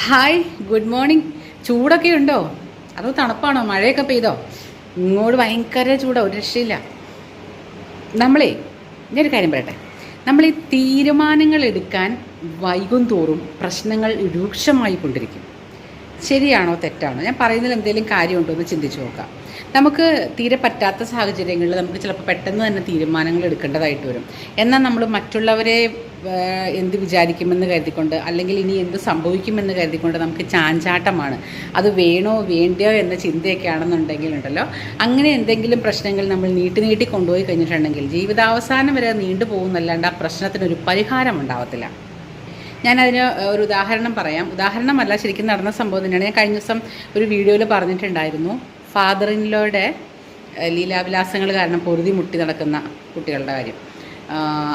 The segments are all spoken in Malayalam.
ഹായ് ഗുഡ് മോർണിംഗ് ചൂടൊക്കെ ഉണ്ടോ? അതോ തണുപ്പാണോ? മഴയൊക്കെ പെയ്തോ? ഇങ്ങോട്ട് ഭയങ്കര ചൂടാ ഒരു രക്ഷയില്ല. നമ്മളേ ഞാനൊരു കാര്യം പറയട്ടെ. നമ്മൾ ഈ തീരുമാനങ്ങൾ എടുക്കാൻ വൈകും തോറും പ്രശ്നങ്ങൾ രൂക്ഷമായി കൊണ്ടിരിക്കും. ശരിയാണോ തെറ്റാണോ? ഞാൻ പറയുന്നതിൽ എന്തെങ്കിലും കാര്യമുണ്ടോ എന്ന് ചിന്തിച്ചു നോക്കാം. നമുക്ക് തീരെ പറ്റാത്ത സാഹചര്യങ്ങളിൽ നമുക്ക് ചിലപ്പോൾ പെട്ടെന്ന് തന്നെ തീരുമാനങ്ങൾ എടുക്കേണ്ടതായിട്ട് വരും. എന്നാൽ നമ്മൾ മറ്റുള്ളവരെ എന്ത് വിചാരിക്കുമെന്ന് കരുതിക്കൊണ്ട് അല്ലെങ്കിൽ ഇനി എന്ത് സംഭവിക്കുമെന്ന് കരുതിക്കൊണ്ട് നമുക്ക് ചാഞ്ചാട്ടമാണ്. അത് വേണോ വേണ്ടയോ എന്ന ചിന്തയൊക്കെ ആണെന്നുണ്ടെങ്കിൽ ഉണ്ടല്ലോ. അങ്ങനെ എന്തെങ്കിലും പ്രശ്നങ്ങൾ നമ്മൾ നീട്ടി നീട്ടി കൊണ്ടുപോയി കഴിഞ്ഞിട്ടുണ്ടെങ്കിൽ ജീവിതാവസാനം വരെ നീണ്ടു പോകുന്നല്ലാണ്ട് ആ പ്രശ്നത്തിനൊരു പരിഹാരം ഉണ്ടാവത്തില്ല. ഞാനതിന് ഒരു ഉദാഹരണം പറയാം. ഉദാഹരണമല്ല ശരിക്കും നടന്ന സംഭവം തന്നെയാണ്. ഞാൻ കഴിഞ്ഞ ദിവസം ഒരു വീഡിയോയിൽ പറഞ്ഞിട്ടുണ്ടായിരുന്നു. ഫാദർ ഇൻലോയുടെ ലീലാവിലാസങ്ങൾ കാരണം പൊറുതി മുട്ടി നടക്കുന്ന കുട്ടികളുടെ കാര്യം.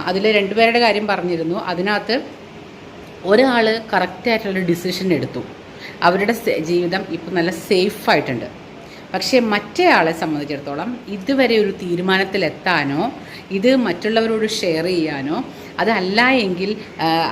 അതിൽ രണ്ടുപേരുടെ കാര്യം പറഞ്ഞിരുന്നു. അതിനകത്ത് ഒരാൾ കറക്റ്റായിട്ടുള്ള ഡിസിഷൻ എടുത്തു. അവരുടെ ജീവിതം ഇപ്പം നല്ല സേഫ് ആയിട്ടുണ്ട്. പക്ഷേ മറ്റേയാളെ സംബന്ധിച്ചിടത്തോളം ഇതുവരെ ഒരു തീരുമാനത്തിലെത്താനോ ഇത് മറ്റുള്ളവരോട് ഷെയർ ചെയ്യാനോ അതല്ല എങ്കിൽ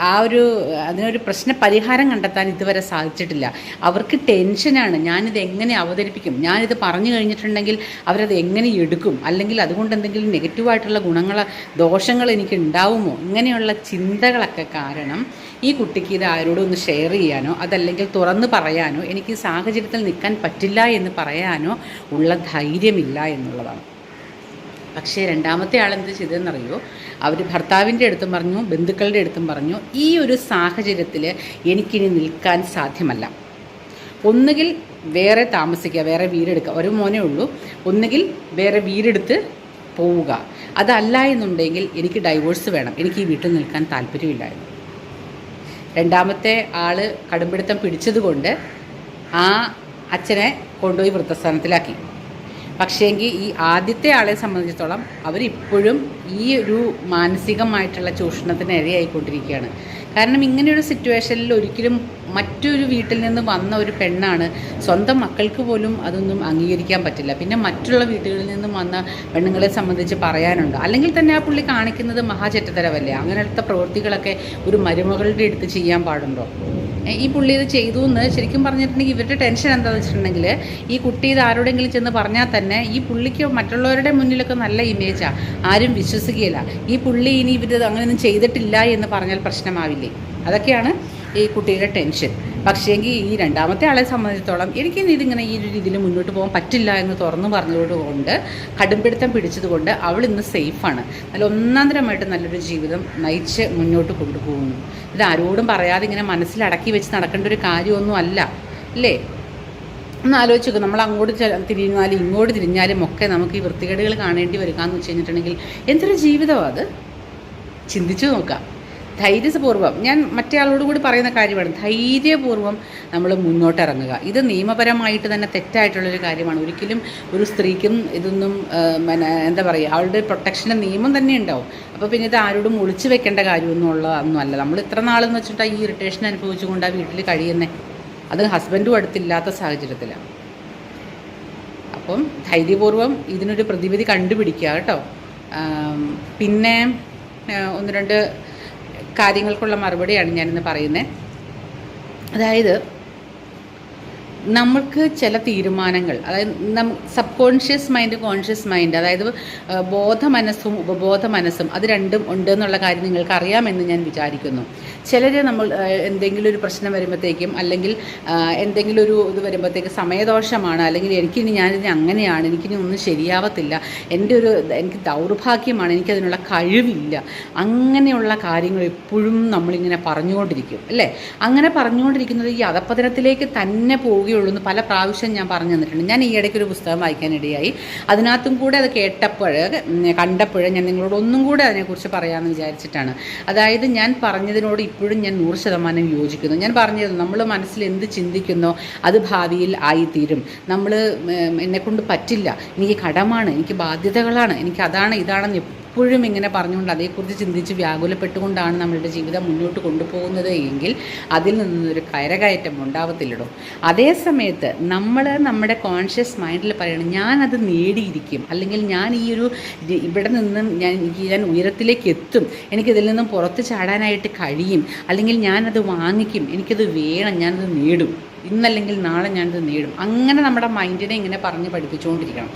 ആ ഒരു അതിനൊരു പ്രശ്ന പരിഹാരം കണ്ടെത്താൻ ഇതുവരെ സാധിച്ചിട്ടില്ല. അവർക്ക് ടെൻഷനാണ് ഞാനിത് എങ്ങനെ അവതരിപ്പിക്കും? ഞാനിത് പറഞ്ഞു കഴിഞ്ഞിട്ടുണ്ടെങ്കിൽ അവരത് എങ്ങനെ എടുക്കും? അല്ലെങ്കിൽ അതുകൊണ്ട് എന്തെങ്കിലും നെഗറ്റീവായിട്ടുള്ള ഗുണങ്ങൾ ദോഷങ്ങൾ എനിക്ക് ഉണ്ടാവുമോ ഇങ്ങനെയുള്ള ചിന്തകളൊക്കെ കാരണം ഈ കുട്ടിക്ക് ഇത് ആരോടും ഒന്ന് ഷെയർ ചെയ്യാനോ അതല്ലെങ്കിൽ തുറന്ന് പറയാനോ എനിക്ക് സാഹചര്യത്തിൽ നിൽക്കാൻ പറ്റില്ല എന്ന് പറയാനോ ഉള്ള ധൈര്യമില്ല എന്നുള്ളതാണ്. പക്ഷേ രണ്ടാമത്തെ ആൾ ആളെന്ത് ചെയ്തതെന്നറിയോ അവർ ഭർത്താവിന്റെ അടുത്തും പറഞ്ഞു ബന്ധുക്കളുടെ അടുത്തും പറഞ്ഞു ഈ ഒരു സാഹചര്യത്തിൽ എനിക്കിനി നിൽക്കാൻ സാധ്യമല്ല. ഒന്നുകിൽ വേറെ താമസിക്കുക വേറെ വീടെടുക്കുക ഒരു മോനേ ഉള്ളൂ. ഒന്നുകിൽ വേറെ വീടെടുത്ത് പോവുക. അതല്ല എന്നുണ്ടെങ്കിൽ എനിക്ക് ഡൈവോഴ്സ് വേണം എനിക്ക് ഈ വീട്ടിൽ നിൽക്കാൻ താല്പര്യമില്ലായിരുന്നു രണ്ടാമത്തെ ആൾ കടുംപിടുത്തം പിടിച്ചതുകൊണ്ട് ആ അച്ഛനെ കൊണ്ടുപോയി വൃദ്ധസ്ഥാനത്തിലാക്കി. പക്ഷേങ്കിൽ ഈ ആദ്യത്തെ ആളെ സംബന്ധിച്ചിടത്തോളം അവരിപ്പോഴും ഈ ഒരു മാനസികമായിട്ടുള്ള ചൂഷണത്തിന് ഇരയായിക്കൊണ്ടിരിക്കുകയാണ് കാരണം ഇങ്ങനെയൊരു സിറ്റുവേഷനിൽ ഒരിക്കലും മറ്റൊരു വീട്ടിൽ നിന്ന് വന്ന ഒരു പെണ്ണാണ് സ്വന്തം മക്കൾക്ക് പോലും അതൊന്നും അംഗീകരിക്കാൻ പറ്റില്ല. പിന്നെ മറ്റുള്ള വീടുകളിൽ നിന്നും വന്ന പെണ്ണുങ്ങളെ സംബന്ധിച്ച് പറയാനുണ്ട്. അല്ലെങ്കിൽ തന്നെ ആ പുള്ളി കാണിക്കുന്നത് മഹാചെറ്റത്തരവല്ലേ? അങ്ങനത്തെ പ്രവൃത്തികളൊക്കെ ഒരു മരുമകളുടെ അടുത്ത് ചെയ്യാൻ പാടുണ്ടോ? ഈ പുള്ളി ഇത് ചെയ്തു എന്ന് ശരിക്കും പറഞ്ഞിട്ടുണ്ടെങ്കിൽ ഇവരുടെ ടെൻഷൻ എന്താണെന്ന് വെച്ചിട്ടുണ്ടെങ്കിൽ ഈ കുട്ടി ഇത് ആരോടെങ്കിലും ചെന്ന് പറഞ്ഞാൽ തന്നെ ഈ പുള്ളിക്ക് മറ്റുള്ളവരുടെ മുന്നിലൊക്കെ നല്ല ഇമേജാണ് ആരും വിശ്വസിക്കുകയില്ല. ഈ പുള്ളി ഇനി ഇവർ അങ്ങനെയൊന്നും ചെയ്തിട്ടില്ല എന്ന് പറഞ്ഞാൽ പ്രശ്നമാവില്ലേ? അതൊക്കെയാണ് ഈ കുട്ടിയുടെ ടെൻഷൻ പക്ഷേങ്കിൽ ഈ രണ്ടാമത്തെ ആളെ സംബന്ധിച്ചിടത്തോളം എനിക്ക് ഇതിങ്ങനെ ഈ ഒരു രീതിയിൽ മുന്നോട്ട് പോകാൻ പറ്റില്ല എന്ന് തുറന്നു പറഞ്ഞതുകൊണ്ട് കടുംപിടുത്തം പിടിച്ചതുകൊണ്ട് അവൾ ഇന്ന് സേഫാണ് നല്ല ഒന്നാന്തരമായിട്ട് നല്ലൊരു ജീവിതം നയിച്ച് മുന്നോട്ട് കൊണ്ടുപോകുന്നു. ഇത് ആരോടും പറയാതെ ഇങ്ങനെ മനസ്സിലടക്കി വെച്ച് നടക്കേണ്ട ഒരു കാര്യമൊന്നും അല്ല. അല്ലേ? ഒന്ന് ആലോചിച്ച് നോക്ക് നമ്മൾ അങ്ങോട്ട് തിരിഞ്ഞാലും ഇങ്ങോട്ട് തിരിഞ്ഞാലും ഒക്കെ നമുക്ക് ഈ വൃത്തികേടുകൾ കാണേണ്ടി വരിക എന്ന് വെച്ച് കഴിഞ്ഞിട്ടുണ്ടെങ്കിൽ എന്തൊരു ജീവിതമാണ് അത്? ചിന്തിച്ചു നോക്കാം. ധൈര്യപൂർവം ഞാൻ മറ്റേ ആളോട് കൂടി പറയുന്ന കാര്യമാണ് ധൈര്യപൂർവം നമ്മൾ മുന്നോട്ടിറങ്ങുക. ഇത് നിയമപരമായിട്ട് തന്നെ തെറ്റായിട്ടുള്ളൊരു കാര്യമാണ്. ഒരിക്കലും ഒരു സ്ത്രീക്കും ഇതൊന്നും പിന്നെ എന്താ പറയുക അവളുടെ പ്രൊട്ടക്ഷന്റെ നിയമം തന്നെ ഉണ്ടാവും. അപ്പോൾ പിന്നെ ഇത് ആരോടും ഒളിച്ചു വെക്കേണ്ട കാര്യമൊന്നും ഉള്ളതൊന്നും അല്ല. നമ്മൾ ഇത്ര നാളെന്ന് വെച്ചിട്ട് ഈ ഇറിറ്റേഷൻ അനുഭവിച്ചുകൊണ്ട് ആ വീട്ടിൽ കഴിയുന്നേ അത് ഹസ്ബൻഡും അടുത്തില്ലാത്ത സാഹചര്യത്തിലാണ് അപ്പം ധൈര്യപൂർവം ഇതിനൊരു പ്രതിവിധി കണ്ടുപിടിക്കുക കേട്ടോ. പിന്നെ ഒന്ന് രണ്ട് കാര്യങ്ങൾക്കുള്ള മറുപടിയാണ് ഞാനിന്ന് പറയുന്നത് അതായത് നമ്മൾക്ക് ചില തീരുമാനങ്ങൾ അതായത് നം subconscious mind conscious mind അതായത് ബോധ മനസ്സും ഉപബോധ മനസ്സും അത് രണ്ടും ഉണ്ട് എന്നുള്ള കാര്യം നിങ്ങൾക്ക് അറിയാമെന്ന് ഞാൻ വിചാരിക്കുന്നു. ചിലർ നമ്മൾ എന്തെങ്കിലും ഒരു പ്രശ്നം വരുമ്പോഴത്തേക്കും അല്ലെങ്കിൽ എന്തെങ്കിലും ഒരു ഇത് വരുമ്പോഴത്തേക്ക് സമയദോഷമാണ് അല്ലെങ്കിൽ എനിക്കിനി ഞാനിനി അങ്ങനെയാണ് എനിക്കിനി ഒന്നും ശരിയാവത്തില്ല എന്റെ ഒരു എനിക്ക് ദൗർഭാഗ്യമാണ് എനിക്കതിനുള്ള കഴിവില്ല. അങ്ങനെയുള്ള കാര്യങ്ങൾ എപ്പോഴും നമ്മളിങ്ങനെ പറഞ്ഞുകൊണ്ടിരിക്കും അല്ലേ? അങ്ങനെ പറഞ്ഞുകൊണ്ടിരിക്കുന്നത് ഈ അധപ്പതനത്തിലേക്ക് തന്നെ പോവുകയുള്ളൂ എന്ന് പല പ്രാവശ്യം ഞാൻ പറഞ്ഞു തന്നിട്ടുണ്ട്. ഞാൻ ഈ ഇടയ്ക്ക് ഒരു പുസ്തകം വായിക്കാനിടയായി അതിനകത്തും കൂടെ അത് കേട്ടപ്പോൾ കണ്ടപ്പോൾ ഞാൻ നിങ്ങളോട് ഒന്നും കൂടെ അതിനെക്കുറിച്ച് പറയാമെന്ന് വിചാരിച്ചിട്ടാണ്. അതായത് ഞാൻ പറഞ്ഞതിനോട് ഇപ്പോഴും ഞാൻ നൂറ് ശതമാനം യോജിക്കുന്നു. ഞാൻ പറഞ്ഞത് നമ്മൾ മനസ്സിൽ എന്ത് ചിന്തിക്കുന്നോ അത് ഭാവിയിൽ ആയിത്തീരും. നമ്മൾ എന്നെക്കൊണ്ട് പറ്റില്ല. എനിക്ക് കടമാണ് എനിക്ക് ബാധ്യതകളാണ് എനിക്ക് അതാണ് ഇതാണെന്ന് എപ്പോഴും ഇങ്ങനെ പറഞ്ഞുകൊണ്ട് അതേക്കുറിച്ച് ചിന്തിച്ച് വ്യാകുലപ്പെട്ടുകൊണ്ടാണ് നമ്മളുടെ ജീവിതം മുന്നോട്ട് കൊണ്ടുപോകുന്നത് എങ്കിൽ അതിൽ നിന്നൊരു കരകയറ്റം ഉണ്ടാവത്തില്ലടോ. അതേ സമയത്ത് നമ്മൾ നമ്മുടെ കോൺഷ്യസ് മൈൻഡിൽ പറയണം ഞാനത് നേടിയിരിക്കും. അല്ലെങ്കിൽ ഞാൻ ഈ ഒരു ഇവിടെ നിന്നും ഞാൻ ഞാൻ ഉയരത്തിലേക്ക് എത്തും. എനിക്കിതിൽ നിന്നും പുറത്ത് ചാടാനായിട്ട് കഴിയും. അല്ലെങ്കിൽ ഞാനത് വാങ്ങിക്കും. എനിക്കത് വേണം. ഞാനത് നേടും. ഇന്നല്ലെങ്കിൽ നാളെ ഞാനിത് നേടും. അങ്ങനെ നമ്മുടെ മൈൻഡിനെ ഇങ്ങനെ പറഞ്ഞ് പഠിപ്പിച്ചുകൊണ്ടിരിക്കണം.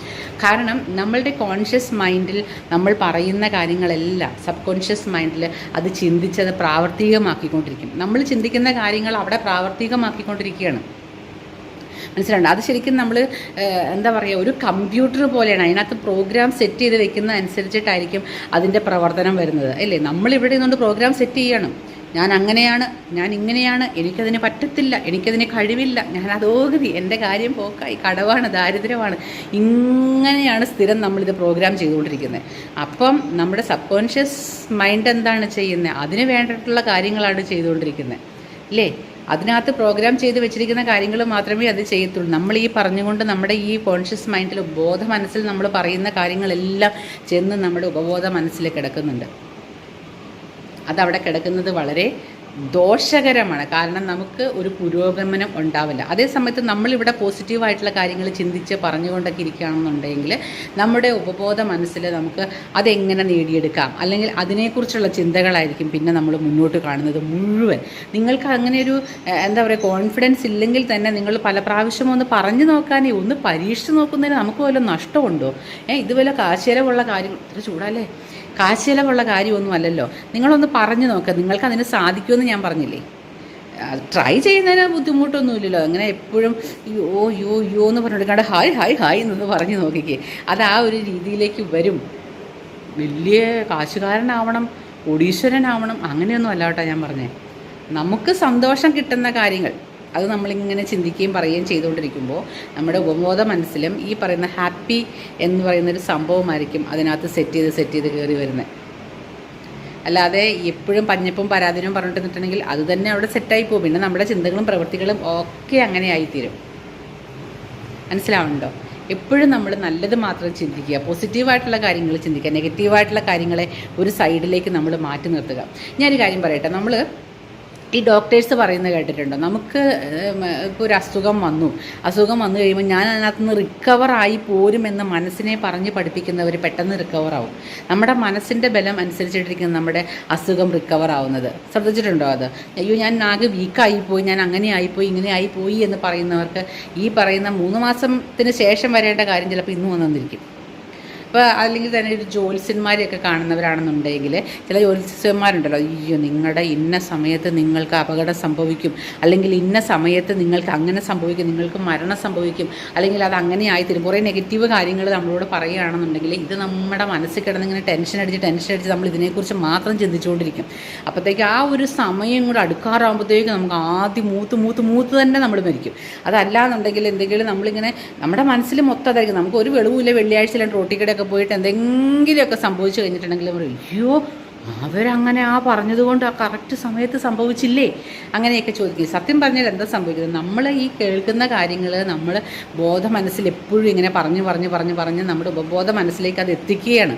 കാരണം നമ്മളുടെ കോൺഷ്യസ് മൈൻഡിൽ നമ്മൾ പറയുന്ന കാര്യങ്ങളെല്ലാം സബ് കോൺഷ്യസ് മൈൻഡിൽ അത് ചിന്തിച്ചത് പ്രാവർത്തികമാക്കിക്കൊണ്ടിരിക്കും. നമ്മൾ ചിന്തിക്കുന്ന കാര്യങ്ങൾ അവിടെ പ്രാവർത്തികമാക്കിക്കൊണ്ടിരിക്കുകയാണ്. മനസ്സിലുണ്ട് അത് ശരിക്കും നമ്മൾ എന്താ പറയുക ഒരു കമ്പ്യൂട്ടർ പോലെയാണ്. അതിനകത്ത് പ്രോഗ്രാം സെറ്റ് ചെയ്ത് വെക്കുന്ന അനുസരിച്ചിട്ടായിരിക്കും അതിന്റെ പ്രവർത്തനം വരുന്നത്. അല്ലേ? നമ്മളിവിടെ നിന്നുകൊണ്ട് പ്രോഗ്രാം സെറ്റ് ചെയ്യണം. ഞാൻ അങ്ങനെയാണ് ഞാൻ ഇങ്ങനെയാണ് എനിക്കതിന് പറ്റത്തില്ല എനിക്കതിന് കഴിവില്ല. ഞാൻ അതോഗതി എന്റെ കാര്യം പോക്കായി കടവാണ് ദാരിദ്ര്യമാണ്. ഇങ്ങനെയാണ് സ്ഥിരം നമ്മളിത് പ്രോഗ്രാം ചെയ്തുകൊണ്ടിരിക്കുന്നത്. അപ്പം നമ്മുടെ സബ് കോൺഷ്യസ് മൈൻഡ് എന്താണ് ചെയ്യുന്നത്? അതിന് വേണ്ടിയിട്ടുള്ള കാര്യങ്ങളാണ് ചെയ്തുകൊണ്ടിരിക്കുന്നത്. അല്ലേ അതിനകത്ത് പ്രോഗ്രാം ചെയ്ത് വെച്ചിരിക്കുന്ന കാര്യങ്ങൾ മാത്രമേ അത് ചെയ്യത്തുള്ളൂ. നമ്മൾ ഈ പറഞ്ഞുകൊണ്ട് നമ്മുടെ ഈ കോൺഷ്യസ് മൈൻഡിൽ ബോധ മനസ്സിൽ നമ്മൾ പറയുന്ന കാര്യങ്ങളെല്ലാം ചെന്ന് നമ്മുടെ ഉപബോധ മനസ്സിൽ കിടക്കുന്നുണ്ട്. അതവിടെ കിടക്കുന്നത് വളരെ ദോഷകരമാണ്. കാരണം നമുക്ക് ഒരു പുരോഗമനം ഉണ്ടാവില്ല. അതേ സമയത്ത് നമ്മളിവിടെ പോസിറ്റീവായിട്ടുള്ള കാര്യങ്ങൾ ചിന്തിച്ച് പറഞ്ഞുകൊണ്ടൊക്കെ ഇരിക്കുകയാണെന്നുണ്ടെങ്കിൽ നമ്മുടെ ഉപബോധ മനസ്സിൽ നമുക്ക് അതെങ്ങനെ നേടിയെടുക്കാം? അല്ലെങ്കിൽ അതിനെക്കുറിച്ചുള്ള ചിന്തകളായിരിക്കും പിന്നെ നമ്മൾ മുന്നോട്ട് കാണുന്നത് മുഴുവൻ. നിങ്ങൾക്ക് അങ്ങനെ ഒരു എന്താ പറയുക കോൺഫിഡൻസ് ഇല്ലെങ്കിൽ തന്നെ നിങ്ങൾ പല പ്രാവശ്യം ഒന്ന് പറഞ്ഞു നോക്കാനേ ഒന്ന് പരീക്ഷിച്ച് നോക്കുന്നതിന് നമുക്ക് വല്ല നഷ്ടമുണ്ടോ? ഏ ഇതുപോലെ വല്ല കാശിലവുള്ള കാര്യം ഇത്ര ചൂടല്ലേ? കാശിലവുള്ള കാര്യമൊന്നുമല്ലല്ലോ നിങ്ങളൊന്ന് പറഞ്ഞു നോക്കുക നിങ്ങൾക്ക് അതിന് സാധിക്കുമെന്ന് ഞാൻ പറഞ്ഞില്ലേ? ട്രൈ ചെയ്യുന്നതിന് ബുദ്ധിമുട്ടൊന്നുമില്ലല്ലോ. അങ്ങനെ എപ്പോഴും യോ യോ യോ എന്ന് പറഞ്ഞിട്ട് ഹായ് ഹായ് ഹായ് എന്നൊന്ന് പറഞ്ഞു നോക്കിക്കേ. അത് ആ ഒരു രീതിയിലേക്ക് വരും. വലിയ കാശുകാരനാവണം കോടീശ്വരനാവണം അങ്ങനെയൊന്നും അല്ല കേട്ടോ ഞാൻ പറഞ്ഞേ. നമുക്ക് സന്തോഷം കിട്ടുന്ന കാര്യങ്ങൾ അത് നമ്മളിങ്ങനെ ചിന്തിക്കുകയും പറയുകയും ചെയ്തുകൊണ്ടിരിക്കുമ്പോൾ നമ്മുടെ ഉപബോധ മനസ്സിലും ഈ പറയുന്ന ഹാപ്പി എന്ന് പറയുന്നൊരു സംഭവമായിരിക്കും അതിനകത്ത് സെറ്റ് ചെയ്ത് സെറ്റ് ചെയ്ത് കയറി വരുന്നത്. അല്ലാതെ എപ്പോഴും പഞ്ഞപ്പും പരാതിനും പറഞ്ഞിട്ട് നിന്നിട്ടുണ്ടെങ്കിൽ അത് തന്നെ അവിടെ സെറ്റായി പോകും. പിന്നെ നമ്മുടെ ചിന്തകളും പ്രവൃത്തികളും ഒക്കെ അങ്ങനെ ആയിത്തീരും. മനസ്സിലാവുന്നുണ്ടോ? എപ്പോഴും നമ്മൾ നല്ലത് മാത്രം ചിന്തിക്കുക. പോസിറ്റീവായിട്ടുള്ള കാര്യങ്ങൾ ചിന്തിക്കുക. നെഗറ്റീവായിട്ടുള്ള കാര്യങ്ങളെ ഒരു സൈഡിലേക്ക് നമ്മൾ മാറ്റി നിർത്തുക. ഞാനൊരു കാര്യം പറയട്ടെ. നമ്മൾ ഈ ഡോക്ടേഴ്സ് പറയുന്നത് കേട്ടിട്ടുണ്ടോ? നമുക്ക് ഇപ്പോൾ ഒരു അസുഖം വന്നു. അസുഖം വന്നു കഴിയുമ്പോൾ ഞാൻ അതിനകത്ത് നിന്ന് റിക്കവർ ആയി പോരുമെന്ന് മനസ്സിനെ പറഞ്ഞ് പഠിപ്പിക്കുന്നവർ പെട്ടെന്ന് റിക്കവറാവും നമ്മുടെ മനസ്സിന്റെ ബലം അനുസരിച്ചിട്ടിരിക്കുന്ന നമ്മുടെ അസുഖം റിക്കവർ ആവുന്നത്. ശ്രദ്ധിച്ചിട്ടുണ്ടോ അത്? അയ്യോ ഞാൻ ആകെ വീക്കായി പോയി ഞാൻ അങ്ങനെ ആയിപ്പോയി ഇങ്ങനെ ആയിപ്പോയി എന്ന് പറയുന്നവർക്ക് ഈ പറയുന്ന മൂന്ന് മാസത്തിന് ശേഷം വരേണ്ട കാര്യം ചിലപ്പോൾ ഇന്ന് വന്നിരിക്കും. ഇപ്പോൾ അല്ലെങ്കിൽ തന്നെ ഒരു ജ്യോത്സ്യന്മാരെയൊക്കെ കാണുന്നവരാണെന്നുണ്ടെങ്കിൽ ചില ജ്യോത്സ്യന്മാരുണ്ടല്ലോ അയ്യോ നിങ്ങളുടെ ഇന്ന സമയത്ത് നിങ്ങൾക്ക് അപകടം സംഭവിക്കും അല്ലെങ്കിൽ ഇന്ന സമയത്ത് നിങ്ങൾക്ക് അങ്ങനെ സംഭവിക്കും നിങ്ങൾക്ക് മരണം സംഭവിക്കും അല്ലെങ്കിൽ അത് അങ്ങനെ ആയിത്തരും കുറേ നെഗറ്റീവ് കാര്യങ്ങൾ നമ്മളോട് പറയുകയാണെന്നുണ്ടെങ്കിൽ ഇത് നമ്മുടെ മനസ്സിൽ കിടന്നിങ്ങനെ ടെൻഷൻ അടിച്ച് ടെൻഷൻ അടിച്ച് നമ്മൾ ഇതിനെക്കുറിച്ച് മാത്രം ചിന്തിച്ചുകൊണ്ടിരിക്കും. അപ്പോഴത്തേക്ക് ആ ഒരു സമയം കൂടെ അടുക്കാറാകുമ്പോഴത്തേക്ക് നമുക്ക് ആദ്യം മൂത്ത് മൂത്ത് മൂത്ത് തന്നെ നമ്മൾ മരിക്കും. അതല്ലാന്നുണ്ടെങ്കിൽ എന്തെങ്കിലും നമ്മളിങ്ങനെ നമ്മുടെ മനസ്സിൽ മൊത്തം അതായിരിക്കും. നമുക്ക് ഒരു വെളിവില്ല വെള്ളിയാഴ്ച രണ്ട് റോട്ടിക്കടയൊക്കെ പോയിട്ട് എന്തെങ്കിലുമൊക്കെ സംഭവിച്ചു കഴിഞ്ഞിട്ടുണ്ടെങ്കിൽ നമ്മൾ അയ്യോ അവരങ്ങനെ ആ പറഞ്ഞതുകൊണ്ട് ആ കറക്റ്റ് സമയത്ത് സംഭവിച്ചില്ലേ? അങ്ങനെയൊക്കെ ചോദിക്കും. സത്യം പറഞ്ഞാൽ എന്താ സംഭവിക്കുന്നത്? നമ്മൾ ഈ കേൾക്കുന്ന കാര്യങ്ങൾ നമ്മൾ ബോധ മനസ്സിൽ എപ്പോഴും ഇങ്ങനെ പറഞ്ഞു പറഞ്ഞു പറഞ്ഞു പറഞ്ഞ് നമ്മുടെ ഉപബോധ മനസ്സിലേക്ക് അത് എത്തിക്കുകയാണ്.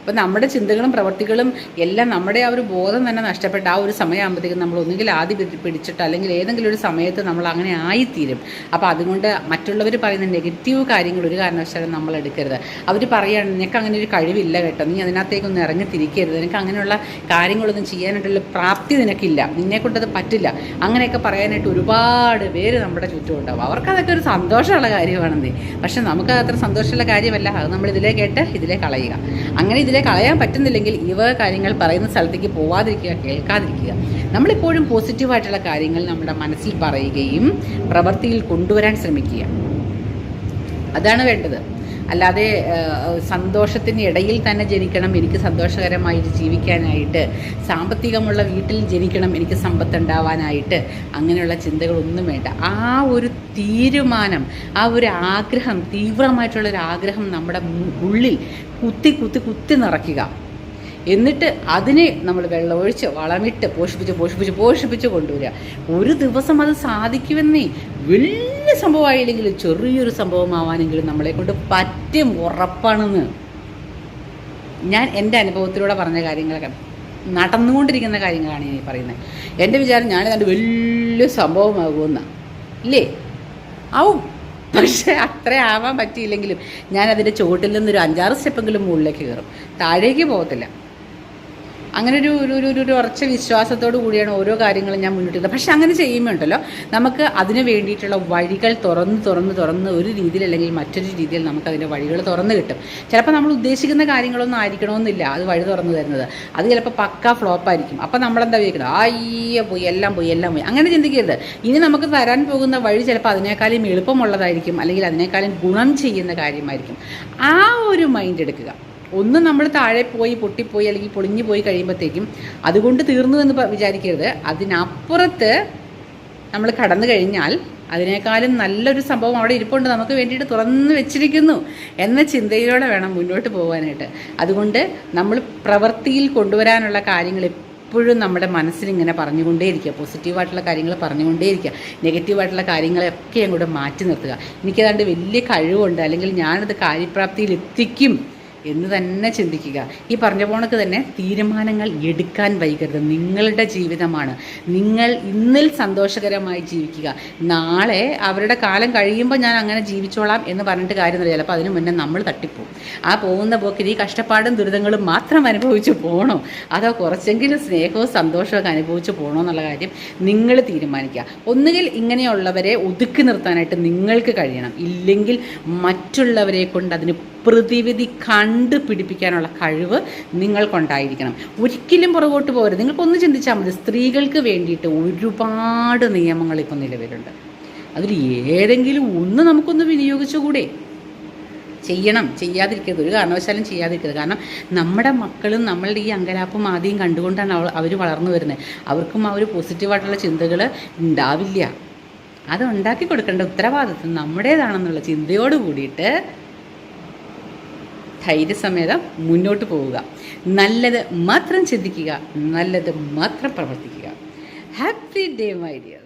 അപ്പം നമ്മുടെ ചിന്തകളും പ്രവർത്തികളും എല്ലാം നമ്മുടെ ആ ഒരു ബോധം തന്നെ നഷ്ടപ്പെട്ട ആ ഒരു സമയമാകുമ്പോഴത്തേക്കും നമ്മൾ ഒന്നുകിൽ ആദ്യം പിടി- പിടിച്ചിട്ട് അല്ലെങ്കിൽ ഏതെങ്കിലും ഒരു സമയത്ത് നമ്മൾ അങ്ങനെ ആയിത്തീരും. അപ്പോൾ അതുകൊണ്ട് മറ്റുള്ളവർ പറയുന്ന നെഗറ്റീവ് കാര്യങ്ങൾ ഒരു കാരണവശാലും നമ്മൾ എടുക്കരുത്. അവർ പറയുകയാണ് നിനക്ക് അങ്ങനെ ഒരു കഴിവില്ല കേട്ടോ. നീ അതിനകത്തേക്കൊന്നും ഇറങ്ങി തിരിക്കരുത്. നിനക്ക് അങ്ങനെയുള്ള കാര്യങ്ങളൊന്നും ചെയ്യാനായിട്ടുള്ള പ്രാപ്തി നിനക്കില്ല. നിന്നെ കൊണ്ടത് പറ്റില്ല. അങ്ങനെയൊക്കെ പറയാനായിട്ട് ഒരുപാട് പേര് നമ്മുടെ ചുറ്റും ഉണ്ടാവും. അവർക്കതൊക്കെ ഒരു സന്തോഷമുള്ള കാര്യമാണെന്നേ. പക്ഷെ നമുക്ക് അത്ര സന്തോഷമുള്ള കാര്യമല്ല. അത് നമ്മൾ ഇതിലേ കേട്ട് ഇതിലേ കളയുക. അങ്ങനെ ഇതിലെ കളയാൻ പറ്റുന്നില്ലെങ്കിൽ ഇവ കാര്യങ്ങൾ പറയുന്ന സ്ഥലത്തേക്ക് പോവാതിരിക്കുക കേൾക്കാതിരിക്കുക. നമ്മളിപ്പോഴും പോസിറ്റീവായിട്ടുള്ള കാര്യങ്ങൾ നമ്മുടെ മനസ്സിൽ പറയുകയും പ്രവൃത്തിയിൽ കൊണ്ടുവരാൻ ശ്രമിക്കുക. അതാണ് വേണ്ടത്. അല്ലാതെ സന്തോഷത്തിന് ഇടയിൽ തന്നെ ജനിക്കണം എനിക്ക് സന്തോഷകരമായിട്ട് ജീവിക്കാനായിട്ട് സാമ്പത്തികമുള്ള വീട്ടിൽ ജനിക്കണം എനിക്ക് സമ്പത്ത് ഉണ്ടാവാനായിട്ട് അങ്ങനെയുള്ള ചിന്തകളൊന്നും വേണ്ട. ആ ഒരു തീരുമാനം ആ ഒരു ആഗ്രഹം തീവ്രമായിട്ടുള്ളൊരു ആഗ്രഹം നമ്മുടെ ഉള്ളിൽ കുത്തി കുത്തി കുത്തി നിറയ്ക്കുക. എന്നിട്ട് അതിനെ നമ്മൾ വെള്ളമൊഴിച്ച് വളമിട്ട് പോഷിപ്പിച്ച് പോഷിപ്പിച്ച് പോഷിപ്പിച്ച് കൊണ്ടുവരിക. ഒരു ദിവസം അത് സാധിക്കുമെന്നേ വലിയ സംഭവമായില്ലെങ്കിലും ചെറിയൊരു സംഭവമാവാനെങ്കിലും നമ്മളെ കൊണ്ട് പറ്റും ഉറപ്പാണെന്ന്. ഞാൻ എന്റെ അനുഭവത്തിലൂടെ പറഞ്ഞ കാര്യങ്ങളൊക്കെ നടന്നുകൊണ്ടിരിക്കുന്ന കാര്യങ്ങളാണ് ഞാൻ ഈ പറയുന്നത്. എന്റെ വിചാരം അതിന്റെ വലിയ സംഭവമാകുമെന്ന്. ഇല്ലേ? ആവും. പക്ഷേ അത്ര ആവാൻ പറ്റിയില്ലെങ്കിലും ഞാൻ അതിന്റെ ചുവട്ടിൽ നിന്നൊരു അഞ്ചാറ് സ്റ്റെപ്പെങ്കിലും മുകളിലേക്ക് കയറും. താഴേക്ക് പോകത്തില്ല. അങ്ങനെ ഒരു ഒരു ഒരു ഉറച്ച വിശ്വാസത്തോടു കൂടിയാണ് ഓരോ കാര്യങ്ങളും ഞാൻ മുന്നോട്ട് ചെയ്യുന്നത് പക്ഷെ അങ്ങനെ ചെയ്യുമ്പോണ്ടല്ലോ നമുക്ക് അതിന് വേണ്ടിയിട്ടുള്ള വഴികൾ തുറന്ന് തുറന്ന് തുറന്ന് ഒരു രീതിയിൽ അല്ലെങ്കിൽ മറ്റൊരു രീതിയിൽ നമുക്ക് അതിന്റെ വഴികൾ തുറന്ന് കിട്ടും. ചിലപ്പോൾ നമ്മൾ ഉദ്ദേശിക്കുന്ന കാര്യങ്ങളൊന്നും ആയിരിക്കണമെന്നില്ല അത് വഴി തുറന്നു തരുന്നത്. അത് ചിലപ്പോൾ പക്ക ഫ്ലോപ്പായിരിക്കും അപ്പോൾ നമ്മളെന്താ വിചാരിക്കുന്നത്? അയ്യോ പോയി എല്ലാം പോയി എല്ലാം പോയി. അങ്ങനെ ചിന്തിക്കരുത്. ഇനി നമുക്ക് തരാൻ പോകുന്ന വഴി ചിലപ്പോൾ അതിനേക്കാളും എളുപ്പമുള്ളതായിരിക്കും അല്ലെങ്കിൽ അതിനേക്കാളും ഗുണം ചെയ്യുന്ന കാര്യമായിരിക്കും. ആ ഒരു മൈൻഡ് എടുക്കുക. ഒന്ന് നമ്മൾ താഴെ പോയി പൊട്ടിപ്പോയി അല്ലെങ്കിൽ പൊളിഞ്ഞു പോയി കഴിയുമ്പോഴത്തേക്കും അതുകൊണ്ട് തീർന്നു എന്ന് വിചാരിക്കരുത്. അതിനപ്പുറത്ത് നമ്മൾ കടന്നു കഴിഞ്ഞാൽ അതിനേക്കാളും നല്ലൊരു സംഭവം അവിടെ ഇരിപ്പുണ്ട്. നമുക്ക് വേണ്ടിയിട്ട് തുറന്നു വെച്ചിരിക്കുന്നു എന്ന ചിന്തയിലൂടെ വേണം മുന്നോട്ട് പോകാനായിട്ട്. അതുകൊണ്ട് നമ്മൾ പ്രവൃത്തിയിൽ കൊണ്ടുവരാനുള്ള കാര്യങ്ങൾ എപ്പോഴും നമ്മുടെ മനസ്സിലിങ്ങനെ പറഞ്ഞുകൊണ്ടേയിരിക്കുക. പോസിറ്റീവായിട്ടുള്ള കാര്യങ്ങൾ പറഞ്ഞുകൊണ്ടേയിരിക്കുക. നെഗറ്റീവായിട്ടുള്ള കാര്യങ്ങളൊക്കെ അങ്ങോട്ട് മാറ്റി നിർത്തുക. എനിക്കതാണ്ട് വലിയ കഴിവുണ്ട്. അല്ലെങ്കിൽ ഞാനത് കാര്യപ്രാപ്തിയിൽ എത്തിക്കും എന്ന് തന്നെ ചിന്തിക്കുക. ഈ പറഞ്ഞ പോണക്ക് തന്നെ തീരുമാനങ്ങൾ എടുക്കാൻ വൈകരുത്. നിങ്ങളുടെ ജീവിതമാണ്. നിങ്ങൾ ഇന്നിൽ സന്തോഷകരമായി ജീവിക്കുക. നാളെ അവരുടെ കാലം കഴിയുമ്പോൾ ഞാൻ അങ്ങനെ ജീവിച്ചോളാം എന്ന് പറഞ്ഞിട്ട് കാര്യമില്ല ചിലപ്പോൾ അതിന് മുന്നേ നമ്മൾ തട്ടിപ്പോവും. ആ പോകുന്ന പോക്കിൽ ഈ കഷ്ടപ്പാടും ദുരിതങ്ങളും മാത്രം അനുഭവിച്ച് പോകണോ അതോ കുറച്ചെങ്കിലും സ്നേഹവും സന്തോഷമൊക്കെ അനുഭവിച്ച് പോകണോ എന്നുള്ള കാര്യം നിങ്ങൾ തീരുമാനിക്കുക. ഒന്നുകിൽ ഇങ്ങനെയുള്ളവരെ ഒതുക്കി നിർത്താനായിട്ട് നിങ്ങൾക്ക് കഴിയണം. ഇല്ലെങ്കിൽ മറ്റുള്ളവരെ കൊണ്ട് അതിന് പ്രതിവിധി കണ്ടുപിടിപ്പിക്കാനുള്ള കഴിവ് നിങ്ങൾക്കുണ്ടായിരിക്കണം. ഒരിക്കലും പുറകോട്ട് പോകരുത്. നിങ്ങൾക്കൊന്ന് ചിന്തിച്ചാൽ മതി. സ്ത്രീകൾക്ക് വേണ്ടിയിട്ട് ഒരുപാട് നിയമങ്ങൾ ഇപ്പോൾ നിലവിലുണ്ട്. അതിൽ ഏതെങ്കിലും ഒന്ന് നമുക്കൊന്ന് വിനിയോഗിച്ചുകൂടെ? ചെയ്യണം. ചെയ്യാതിരിക്കരുത്. ഒരു കാരണവശാലും ചെയ്യാതിരിക്കരുത്. കാരണം നമ്മുടെ മക്കളും നമ്മളുടെ ഈ അങ്കലാപ്പും ആദ്യം കണ്ടുകൊണ്ടാണ് അവർ വളർന്നു വരുന്നത്. അവർക്കും ആ ഒരു പോസിറ്റീവായിട്ടുള്ള ചിന്തകൾ ഉണ്ടാവില്ല. അത് ഉണ്ടാക്കി കൊടുക്കേണ്ട ഉത്തരവാദിത്വം നമ്മുടേതാണെന്നുള്ള ചിന്തയോട് കൂടിയിട്ട് ധൈര്യസമേതം മുന്നോട്ട് പോവുക. നല്ലത് മാത്രം ചിന്തിക്കുക നല്ലത് മാത്രം പ്രവർത്തിക്കുക. Happy day my dear